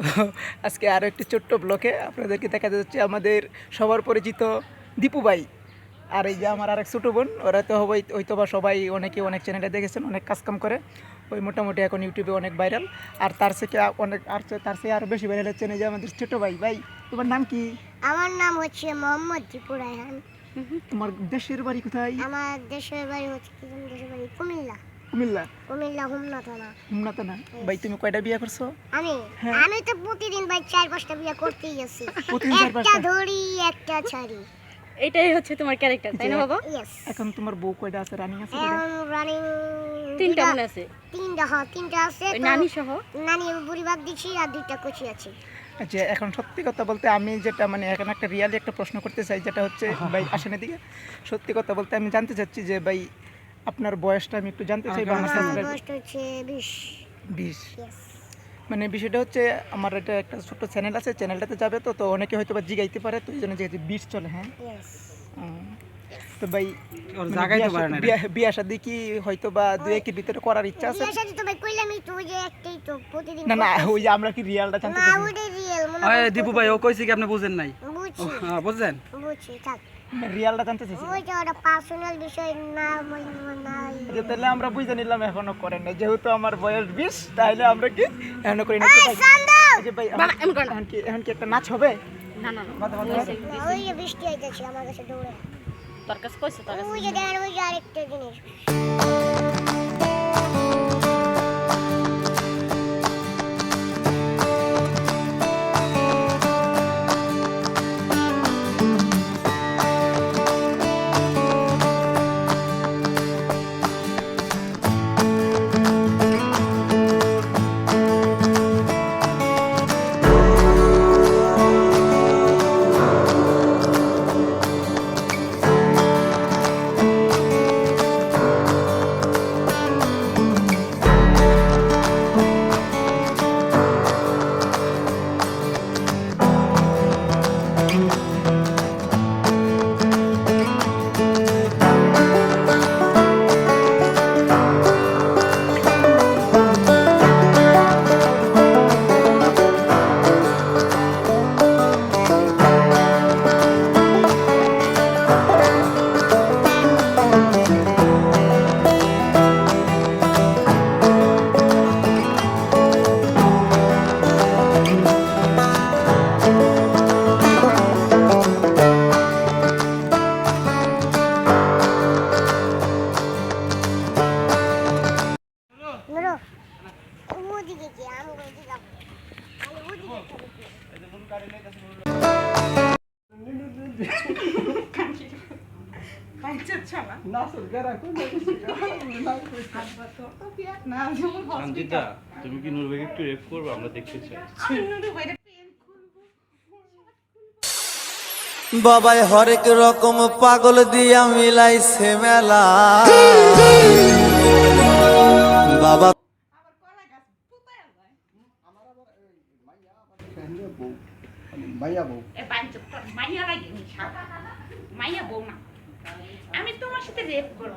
তো আজকে আরও একটি ছোট্ট ব্লকে আপনাদেরকে দেখা যাচ্ছে আমাদের সবার পরিচিত দীপু ভাই। আর এই যে আমার আরেক ছোটো বোন ওরা তো হয়তো হয়তো বা সবাই অনেকে অনেক চ্যানেলে দেখেছেন অনেক কাজকাম করে ওই মোটামুটি এখন ইউটিউবে অনেক ভাইরাল আর তার থেকে অনেক আর তার থেকে আরও বেশি ভাইরাল হচ্ছে যে আমাদের ছোটো ভাই। ভাই তোমার নাম কি? আমার নাম হচ্ছে মোহাম্মদ দীপু রায়হান। তোমার দেশের বাড়ি কোথায়? আমার দেশের বাড়ি হচ্ছে কি দেশের বাড়ি কুমিল্লা। কুমিল্লা? কুমিল্লা হুমনা থানা হুমনা ভাই তুমি কয়টা বিয়ে করছ? আমি? হ্যাঁ। আমি তো প্রতিদিন ভাই চার পাঁচটা বিয়ে করতেই আছি। একটা পাঁচটা? ধরি একটা ছাড়ি। এটাই হচ্ছে তোমার ক্যারেক্টার তাই না বাবা? ইয়েস এখন তোমার বউ কয়টা আছে রানিং আছে এখন রানিং তিনটা মনে আছে। তিনটা হ্যাঁ তিনটা আছে নানি সহ? নানি আমি বুড়ি দিচ্ছি আর দুইটা কচি আছে। আচ্ছা এখন সত্যি কথা বলতে আমি যেটা মানে এখন একটা রিয়ালি একটা প্রশ্ন করতে চাই যেটা হচ্ছে ভাই আসেন দিকে সত্যি কথা বলতে আমি জানতে চাচ্ছি যে ভাই আপনার বয়সটা আমি একটু জানতে চাই আমার আমার সাথে বয়সটা হচ্ছে বিশ। মানে বিষয়টা হচ্ছে আমার এটা একটা ছোট্ট চ্যানেল আছে চ্যানেলটাতে যাবে তো তো অনেকে হয়তো বা জিগাইতে পারে তো এই জন্য যেহেতু বিশ চলে হ্যাঁ? তো ভাই ওর মানে বিয়া- না বিয়া- বিয়া শাদি কি হয়তো বা দু একের ভিতরে করার ইচ্ছা আছে? বিয়ের সাথে তো ভাই কইলামই তো যে একটাই তো প্রতিদিন না না ওই যে আমরা কি রিয়ালটা জানতে রিয়েল মনে আরে দীপু ভাই ও কইছে কি আপনি বুঝেন নাই? হ্যাঁ, বুঝছেন? বুঝছি থাক। রিয়ালটা জানতে চাইছি। যে ওটা পার্সোনাল বিষয় না মানে না যে তাহলে আমরা বুঝে নিলাম এখনও করেন না যেহেতু আমার বয়স বিশ তাহলে আমরা কি এখনও করি না? ভাই? যে ভাই এখন কি এখন কি একটা নাচ হবে? না না ওই যে বৃষ্টি আইতেছে আমার কাছে দৌড়ে। তোর কাছে কইছে তোর কাছে ওই যে দেখেন ওই যে আরেকটা জিনিস। তুমি কি একটু রেপ করব? আমরা দেখতে চাই। বাবাই হরেক রকম পাগল দিয়া মিলাইছে মেলা। এ মাইয়া বউ মাইয়া লাগে মাইয়া বউ না আমি তোমার সাথে রেপ করব